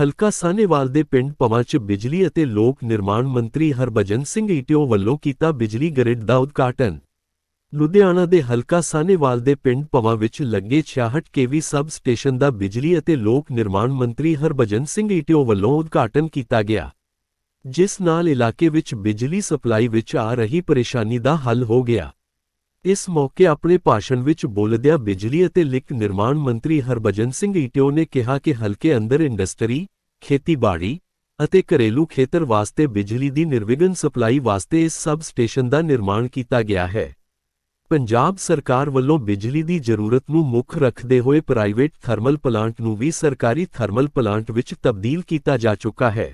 ਹਲਕਾ ਸਾਹਨੇਵਾਲ ਦੇ ਪਿੰਡ ਪਵਾਂ 'ਚ ਬਿਜਲੀ ਅਤੇ ਲੋਕ ਨਿਰਮਾਣ ਮੰਤਰੀ ਹਰਭਜਨ ਸਿੰਘ ਈਟਿਓ ਵੱਲੋਂ ਕੀਤਾ ਬਿਜਲੀ ਗਰਿੱਡ ਦਾ ਉਦਘਾਟਨ। ਲੁਧਿਆਣਾ ਦੇ ਹਲਕਾ ਸਾਹਨੇਵਾਲ ਦੇ ਪਿੰਡ ਪਵਾਂ ਵਿੱਚ ਲੱਗੇ 66 ਕੇਵੀ ਸਬ ਸਟੇਸ਼ਨ ਦਾ ਬਿਜਲੀ ਅਤੇ ਲੋਕ ਨਿਰਮਾਣ ਮੰਤਰੀ ਹਰਭਜਨ ਸਿੰਘ ਈਟਿਓ ਵੱਲੋਂ ਉਦਘਾਟਨ ਕੀਤਾ ਗਿਆ। ਜਿਸ ਨਾਲ ਇਲਾਕੇ ਵਿੱਚ ਬਿਜਲੀ ਸਪਲਾਈ ਵਿੱਚ ਆ ਰਹੀ ਪਰੇਸ਼ਾਨੀ ਦਾ ਹੱਲ ਹੋ ਗਿਆ। ਇਸ ਮੌਕੇ ਆਪਣੇ ਭਾਸ਼ਣ ਵਿੱਚ ਬੋਲਦਿਆਂ ਬਿਜਲੀ ਅਤੇ ਲਿਕ ਨਿਰਮਾਣ ਮੰਤਰੀ ਹਰਭਜਨ ਸਿੰਘ ਈਟਿਓ ਨੇ ਕਿਹਾ ਕਿ ਹਲਕੇ ਅੰਦਰ ਇੰਡਸਟਰੀ, ਖੇਤੀਬਾੜੀ ਅਤੇ ਘਰੇਲੂ ਖੇਤਰ ਵਾਸਤੇ ਬਿਜਲੀ ਦੀ ਨਿਰਵਿਘਨ ਸਪਲਾਈ ਵਾਸਤੇ ਇਸ ਸਬ ਸਟੇਸ਼ਨ ਦਾ ਨਿਰਮਾਣ ਕੀਤਾ ਗਿਆ ਹੈ। ਪੰਜਾਬ ਸਰਕਾਰ ਵੱਲੋਂ ਬਿਜਲੀ ਦੀ ਜ਼ਰੂਰਤ ਨੂੰ ਮੁੱਖ ਰੱਖਦੇ ਹੋਏ ਪ੍ਰਾਈਵੇਟ ਥਰਮਲ ਪਲਾਂਟ ਨੂੰ ਵੀ ਸਰਕਾਰੀ ਥਰਮਲ ਪਲਾਂਟ ਵਿੱਚ ਤਬਦੀਲ ਕੀਤਾ ਜਾ ਚੁੱਕਾ ਹੈ।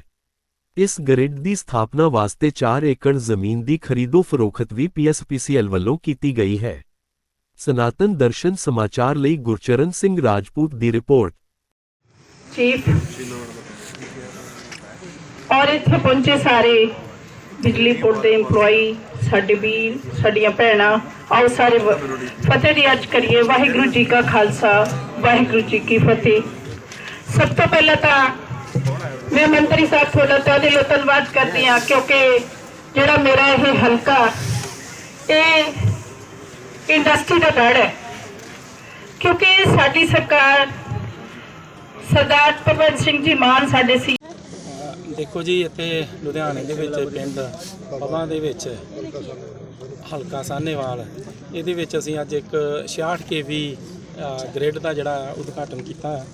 ਇਸ ਗਰਿੱਡ ਦੀ ਸਥਾਪਨਾ ਵਾਸਤੇ 4 ਏਕੜ ਜ਼ਮੀਨ ਦੀ ਖਰੀਦੋ ਫਰੋਖਤ ਵੀ ਪੀਐਸਪੀਸੀਐਲ ਵੱਲੋਂ ਕੀਤੀ ਗਈ ਹੈ। ਸਨਾਤਨ ਦਰਸ਼ਨ ਸਮਾਚਾਰ ਲਈ ਗੁਰਚਰਨ ਸਿੰਘ ਰਾਜਪੂਤ ਦੀ ਰਿਪੋਰਟ ਚੀਫ ਔਰ ਇੱਥੇ ਪਹੁੰਚੇ ਸਾਰੇ ਬਿਜਲੀ ਬੋਰਡ ਦੇ EMPLOYE ਸਾਡੇ ਵੀਰ, ਸਾਡੀਆਂ ਭੈਣਾਂ, ਆਓ ਸਾਰੇ ਫਤਿਹ ਦੀ ਅੱਜ ਕਰੀਏ, ਵਾਹਿਗੁਰੂ ਜੀ ਕਾ ਖਾਲਸਾ, ਵਾਹਿਗੁਰੂ ਜੀ ਕੀ ਫਤਿਹ ਸਭ ਤੋਂ ਪਹਿਲਾਂ ਤਾਂ ਮੈਂ ਮੰਤਰੀ ਸਾਹਿਬ ਤੁਹਾਡਾ ਤਹਿ ਦਿਲੋਂ ਧੰਨਵਾਦ ਕਰਦੀ ਹਾਂ, ਕਿਉਂਕਿ ਜਿਹੜਾ ਮੇਰਾ ਇਹ ਹਲਕਾ, ਇਹ ਇੰਡਸਟਰੀ ਦਾ ਗੜ ਹੈ। ਕਿਉਂਕਿ ਸਾਡੀ ਸਰਕਾਰ, ਸਰਦਾਰ ਭਗਵੰਤ ਸਿੰਘ ਜੀ ਮਾਨ ਸਾਡੇ ਸੀ। ਦੇਖੋ ਜੀ, ਇੱਥੇ ਲੁਧਿਆਣੇ ਦੇ ਵਿੱਚ ਪਿੰਡ ਪਵਾਂ ਦੇ ਵਿੱਚ ਹਲਕਾ ਸਾਹਨੇਵਾਲ, ਇਹਦੇ ਵਿੱਚ ਅਸੀਂ ਅੱਜ ਇੱਕ 66 ਕੇਵੀ ਗ੍ਰਿਡ ਦਾ ਜਿਹੜਾ ਉਦਘਾਟਨ ਕੀਤਾ ਹੈ।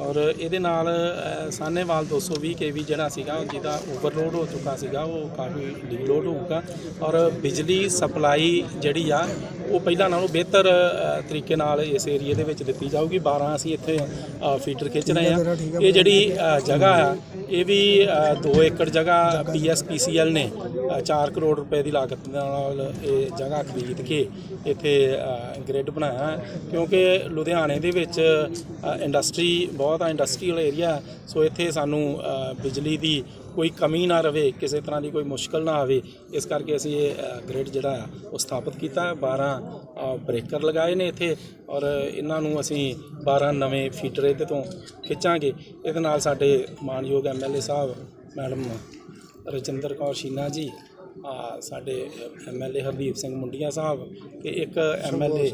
ਔਰ ਇਹਦੇ ਨਾਲ ਅ, ਸਾਹਨੇਵਾਲ 220 ਕੇਵੀ ਜਿਹੜਾ ਸੀਗਾ ਜਿਹਦਾ ਓਵਰਲੋਡ ਹੋ ਚੁੱਕਾ ਸੀਗਾ ਉਹ ਕਾਫੀ ਡੀਲੋਡ ਹੋਊਗਾ। ਔਰ ਬਿਜਲੀ ਸਪਲਾਈ ਜਿਹੜੀ ਆ ਉਹ ਪਹਿਲਾਂ ਨਾਲੋਂ ਬਿਹਤਰ ਤਰੀਕੇ ਨਾਲ ਇਸ ਏਰੀਏ ਦੇ ਵਿੱਚ ਦਿੱਤੀ ਜਾਊਗੀ। 12 ਅਸੀਂ ਇੱਥੇ ਫੀਡਰ ਖਿੱਚ ਰਹੇ ਆ। ਇਹ ਜਿਹੜੀ ਜਗ੍ਹਾ ਆ ਇਹ ਵੀ 2 ਏਕੜ ਜਗ੍ਹਾ ਪੀਐਸਪੀਸੀਐਲ ਨੇ ਅ, 4 ਕਰੋੜ ਰੁਪਏ ਦੀ ਲਾਗਤ ਨਾਲ ਇਹ ਜਗ੍ਹਾ ਖਰੀਦ ਕੇ ਇੱਥੇ ਗ੍ਰਿਡ ਬਣਾਇਆ। ਕਿਉਂਕਿ ਲੁਧਿਆਣੇ ਦੇ ਵਿੱਚ ਇੰਡਸਟਰੀ ਬਹੁਤ ਆ ਇੰਡਸਟਰੀਅਲ ਏਰੀਆ ਸੋ ਇੱਥੇ ਸਾਨੂੰ ਬਿਜਲੀ ਦੀ ਕੋਈ ਕਮੀ ਨਾ ਰਵੇ, ਕਿਸੇ ਤਰ੍ਹਾਂ ਦੀ ਕੋਈ ਮੁਸ਼ਕਲ ਨਾ ਆਵੇ, ਇਸ ਕਰਕੇ ਅਸੀਂ ਇਹ ਗ੍ਰਿਡ ਜਿਹੜਾ ਆ, ਉਹ ਸਥਾਪਿਤ ਕੀਤਾ। ਹੈ 12 ਬ੍ਰੇਕਰ ਲਗਾਏ ਨੇ ਇੱਥੇ ਔਰ ਇਹਨਾਂ ਨੂੰ ਅਸੀਂ 12 ਨਵੇਂ ਫੀਟਰ ਇਹਦੇ ਤੋਂ ਖਿੱਚਾਂਗੇ। ਇਹਦੇ ਨਾਲ ਸਾਡੇ ਮਾਨਯੋਗ ਐਮਐਲਏ ਸਾਹਿਬ, ਮੈਡਮ ਰਜਿੰਦਰ ਕੌਰ ਸ਼ੀਨਾ ਜੀ ਸਾਡੇ ਐਮਐਲਏ ਹਰਦੀਪ ਸਿੰਘ ਮੁੰਡੀਆਂ ਸਾਹਿਬ ਤੇ ਇੱਕ ਐਮਐਲਏ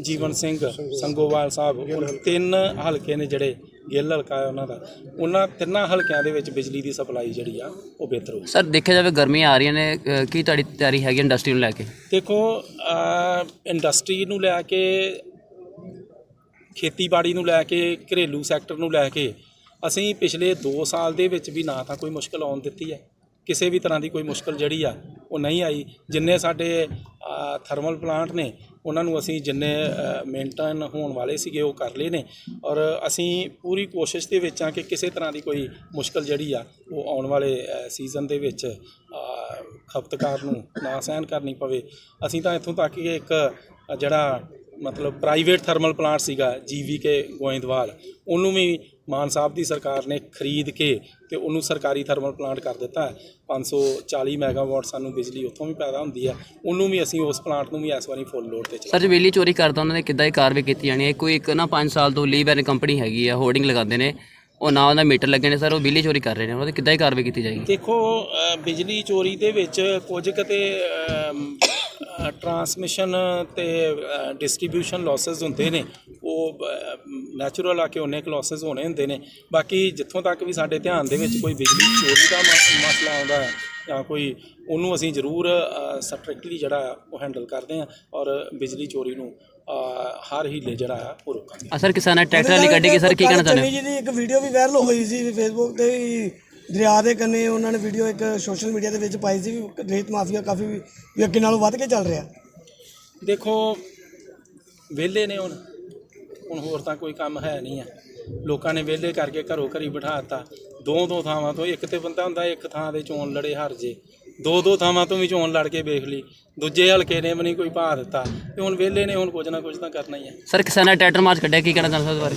ਜੀਵਨ ਸਿੰਘ ਸੰਗੋਵਾਲ ਸਾਹਿਬ ਉਹ ਤਿੰਨ ਹਲਕੇ ਨੇ ਜਿਹੜੇ ਗਿੱਲ ਹਲਕਾ ਹੈ ਉਹਨਾਂ ਦਾ। ਉਹਨਾਂ ਤਿੰਨਾਂ ਹਲਕਿਆਂ ਦੇ ਵਿੱਚ ਬਿਜਲੀ ਦੀ ਸਪਲਾਈ ਜਿਹੜੀ ਆ ਉਹ ਬਿਹਤਰ ਹੋਊ ਸਰ ਦੇਖਿਆ ਜਾਵੇ ਗਰਮੀਆਂ ਆ ਰਹੀਆਂ ਨੇ ਅ, ਕੀ ਤੁਹਾਡੀ ਤਿਆਰੀ ਹੈਗੀ ਇੰਡਸਟਰੀ ਨੂੰ ਲੈ ਕੇ? ਦੇਖੋ ਇੰਡਸਟਰੀ ਨੂੰ ਲੈ ਕੇ ਖੇਤੀਬਾੜੀ ਨੂੰ ਲੈ ਕੇ ਘਰੇਲੂ ਸੈਕਟਰ ਨੂੰ ਲੈ ਕੇ ਅਸੀਂ ਪਿਛਲੇ 2 ਸਾਲ ਦੇ ਵਿੱਚ ਵੀ ਨਾ ਤਾਂ ਕੋਈ ਮੁਸ਼ਕਲ ਆਉਣ ਦਿੱਤੀ ਹੈ। ਕਿਸੇ ਵੀ ਤਰ੍ਹਾਂ ਦੀ ਕੋਈ ਮੁਸ਼ਕਲ ਜਿਹੜੀ ਆ, ਉਹ ਨਹੀਂ ਆਈ। ਜਿੰਨੇ ਸਾਡੇ ਥਰਮਲ ਪਲਾਂਟ ਨੇ, ਉਹਨਾਂ ਨੂੰ ਅਸੀਂ ਜਿੰਨੇ ਮੇਨਟੇਨ ਹੋਣ ਵਾਲੇ ਸੀਗੇ, ਉਹ ਕਰ ਲਏ ਨੇ। ਔਰ ਅਸੀਂ ਪੂਰੀ ਕੋਸ਼ਿਸ਼ ਦੇ ਵਿੱਚ ਆ ਕਿ ਕਿਸੇ ਤਰ੍ਹਾਂ ਦੀ ਕੋਈ ਮੁਸ਼ਕਲ ਜਿਹੜੀ ਆ, ਉਹ ਆਉਣ ਵਾਲੇ ਸੀਜ਼ਨ ਦੇ ਵਿੱਚ ਖਪਤਕਾਰ ਨੂੰ ਨਾ ਸਹਿਣ ਕਰਨੀ ਪਵੇ। ਅਸੀਂ ਤਾਂ ਇੱਥੋਂ ਤੱਕ ਕਿ ਇੱਕ ਜਿਹੜਾ ਮਤਲਬ ਪ੍ਰਾਈਵੇਟ ਥਰਮਲ ਪਲਾਂਟ ਸੀਗਾ ਜੀਵੀਕੇ ਗੋਇੰਦਵਾਲ, ਉਹਨੂੰ ਵੀ ਮਾਨ ਸਾਹਿਬ ਦੀ ਸਰਕਾਰ ਨੇ ਖਰੀਦ ਕੇ ਤੇ ਉਹਨੂੰ ਸਰਕਾਰੀ ਥਰਮਲ ਪਲਾਂਟ ਕਰ ਦਿੱਤਾ ਹੈ। 540 ਮੈਗਾਵਾਟ ਸਾਨੂੰ ਬਿਜਲੀ ਉੱਥੋਂ ਵੀ ਪੈਦਾ ਹੁੰਦੀ ਹੈ। ਉਹਨੂੰ ਵੀ ਅਸੀਂ ਉਸ ਪਲਾਂਟ ਨੂੰ ਵੀ ਇਸ ਵਾਰੀ ਫੁੱਲ ਲੋਡ ਤੇ ਚਲਾ ਸਰ ਜੇ ਬਿਜਲੀ ਚੋਰੀ ਕਰਦਾ ਉਹਨਾਂ ਨੇ ਕਿੱਦਾਂ ਹੀ ਕਾਰਵਾਈ ਕੀਤੀ ਜਾਣੀ ਹੈ? ਕੋਈ ਇੱਕ ਨਾ 5 ਸਾਲ ਤੋਂ ਲੀਵ ਐਨ ਕੰਪਨੀ ਹੈਗੀ ਆ ਹੋਰਡਿੰਗ ਲਗਾਉਂਦੇ ਨੇ। ਉਹ ਨਾ ਉਹਦਾ ਮੀਟਰ ਲੱਗੇ ਨੇ ਸਰ ਉਹ ਬਿਜਲੀ ਚੋਰੀ ਕਰ ਰਹੇ ਨੇ। ਉਹਦੀ ਕਿੱਦਾਂ ਹੀ ਕਾਰਵਾਈ ਕੀਤੀ ਜਾਏਗੀ? ਦੇਖੋ ਬਿਜਲੀ ਚੋਰੀ ਦੇ ਵਿੱਚ ਕੁਝ ਕਿਤੇ ਟਰਾਂਸਮਿਸ਼ਨ ਤੇ ਡਿਸਟ੍ਰੀਬਿਊਸ਼ਨ ਲਾਸਸ ਹੁੰਦੇ ਨੇ ਉਹ ਨੈਚੁਰਲ ਆ ਕਿ ਉਹਨੇ ਲਾਸਸ ਹੋਣੇ ਹੁੰਦੇ ਨੇ। ਬਾਕੀ ਜਿੱਥੋਂ ਤੱਕ ਵੀ ਸਾਡੇ ਧਿਆਨ ਦੇ ਵਿੱਚ ਕੋਈ ਬਿਜਲੀ ਚੋਰੀ ਦਾ ਮਸਲਾ ਆਉਂਦਾ ਹੈ ਜਾਂ ਕੋਈ ਉਹਨੂੰ ਅਸੀਂ ਜ਼ਰੂਰ ਸਟ੍ਰਿਕਟਲੀ ਜਿਹੜਾ ਉਹ ਹੈਂਡਲ ਕਰਦੇ ਹਾਂ ਔਰ ਬਿਜਲੀ ਚੋਰੀ ਨੂੰ ਅ, ਹਰ ਹੀਲੇ ਜਿਹੜਾ ਆ ਉਹ ਰੋਕਾਂਗੇ। ਆ ਸਰ ਕਿਸਾਨਾਂ ਟਰੈਕਟਰ ਵਾਲੀ ਗੱਡੀ ਕੀ ਸਰ ਕੀ ਕਹਿਣਾ ਚਾਹੁੰਦੇ? ਚੰਨੀ ਹੋ ਜੀ ਦੀ ਇੱਕ ਵੀਡੀਓ ਵੀ ਵਾਇਰਲ ਹੋਈ ਸੀ ਫੇਸਬੁੱਕ ਤੇ ਵੀ ਦਰਿਆ ਦੇ ਕੰਨੇ ਉਹਨਾਂ ਨੇ ਵੀਡੀਓ ਇੱਕ ਸੋਸ਼ਲ ਮੀਡੀਆ ਦੇ ਵਿੱਚ ਪਾਈ ਸੀ ਵੀ ਰੇਤ ਮਾਫੀਆ ਕਾਫੀ ਵੀ ਅੱਗੇ ਨਾਲੋਂ ਵੱਧ ਕੇ ਚੱਲ ਰਿਹਾ। ਦੇਖੋ ਵਿਹਲੇ ਨੇ ਹੁਣ। ਹੁਣ ਹੋਰ ਤਾਂ ਕੋਈ ਕੰਮ ਹੈ ਨਹੀਂ ਆ। ਲੋਕਾਂ ਨੇ ਵਿਹਲੇ ਕਰਕੇ ਘਰੋਂ ਘਰੀ ਬਿਠਾਤਾ ਦੋ ਦੋ ਥਾਵਾਂ ਤੋਂ ਇੱਕ ਤੇ ਬੰਦਾ ਹੁੰਦਾ ਇੱਕ ਥਾਂ ਦੇ ਚੋਣ ਲੜੇ ਹਾਰ ਜੇ। ਦੋ ਦੋ ਥਾਵਾਂ ਤੋਂ ਵੀ ਚੋਣ ਲੜ ਕੇ ਵੇਖ ਲਈ। ਦੂਜੇ ਹਲਕੇ ਨੇ ਵੀ ਨਹੀਂ ਕੋਈ ਭਾ ਦਿੱਤਾ। ਤੇ ਹੁਣ ਵਿਹਲੇ ਨੇ ਹੁਣ ਕੁਝ ਨਾ ਕੁਝ ਤਾਂ ਕਰਨਾ ਹੀ ਹੈ ਸਰ ਕਿਸਾਨਾਂ ਟਰੈਕਟਰ ਮਾਰਚ ਕੱਢਿਆ ਕੀ ਕਹਿਣਾ ਚਾਹੁੰਦੇ ਹੋ ਇਸ ਬਾਰੇ?